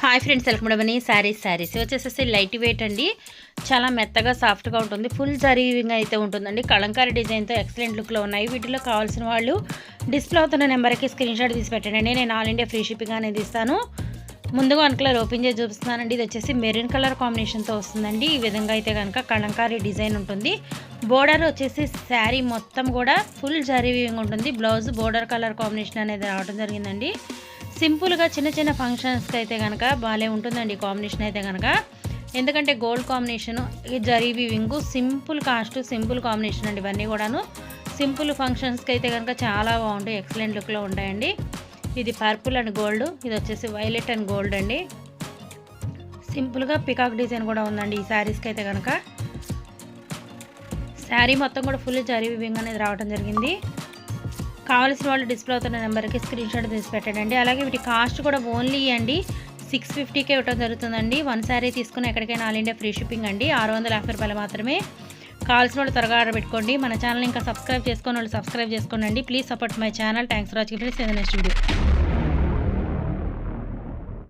Hi friends welcome డబని శారీస్. శారీస్ వచ్చేసేసి light wait అండి. చాలా మెత్తగా సాఫ్ట్గా ఉంటుంది. ఫుల్ జరీవింగ్ అయితే ఉంటుందండి. కళంకారీ డిజైన్తో ఎక్సలెంట్ లుక్లో ఉన్నాయి. వీటిలో కావాల్సిన వాళ్ళు డిస్ప్లే అవుతున్న నెంబర్కి స్క్రీన్ షాట్ తీసి పెట్టండి. నేను ఆల్ ఇండియా ఫ్రీ షిప్పింగ్ అనేది ఇస్తాను ముందుగా వన్ ఓపెన్ చేసి చూపిస్తున్నానండి. ఇది వచ్చేసి మెరూన్ కలర్ కాంబినేషన్తో వస్తుందండి. ఈ విధంగా అయితే కనుక కళంకారీ డిజైన్ ఉంటుంది. బోర్డర్ వచ్చేసి శారీ మొత్తం కూడా ఫుల్ జరీవింగ్ ఉంటుంది. బ్లౌజ్ బోర్డర్ కలర్ కాంబినేషన్ అనేది రావడం జరిగిందండి. సింపుల్గా చిన్న చిన్న ఫంక్షన్స్కి అయితే కనుక బాగాలే ఉంటుందండి కాంబినేషన్ అయితే కనుక ఎందుకంటే గోల్డ్ కాంబినేషన్ ఈ zari weaving simple cost simple combination అండి ఇవన్నీ కూడాను. సింపుల్ ఫంక్షన్స్కి అయితే కనుక చాలా బాగుంటాయి ఎక్సలెంట్ లుక్లో ఉంటాయండి. ఇది పర్పుల్ అండ్ గోల్డ్ ఇది వచ్చేసి వైలెట్ అండ్ గోల్డ్ అండి. సింపుల్గా పికాక్ డిజైన్ కూడా ఉందండి ఈ శారీస్కి అయితే కనుక శారీ మొత్తం కూడా ఫుల్ జరీ వివింగ్ అనేది రావడం జరిగింది. కావాల్సిన వాళ్ళు డిస్ప్లే అవుతున్న నెంబర్కి స్క్రీన్ షాట్ తీసి పెట్టండి. అలాగే వీటి కాస్ట్ కూడా ఓన్లీ అండి. సిక్స్ ఫిఫ్టీకే ఇవ్వడం జరుగుతుందండి. వన్ శారీ తీసుకుని ఎక్కడికైనా ఆల్ ఇండియా ఫ్రీ షిప్పింగ్ అండి. ఆరు వందల యాభై రూపాయలు మాత్రమే. కావాల్సిన వాళ్ళు త్వరగా ఆర్డర్ పెట్టుకోండి. మన ఛానల్ ఇంకా సబ్స్క్రైబ్ చేసుకుని వాళ్ళు సబ్స్క్రైబ్ చేసుకోండి please support my channel thanks for watching friends next video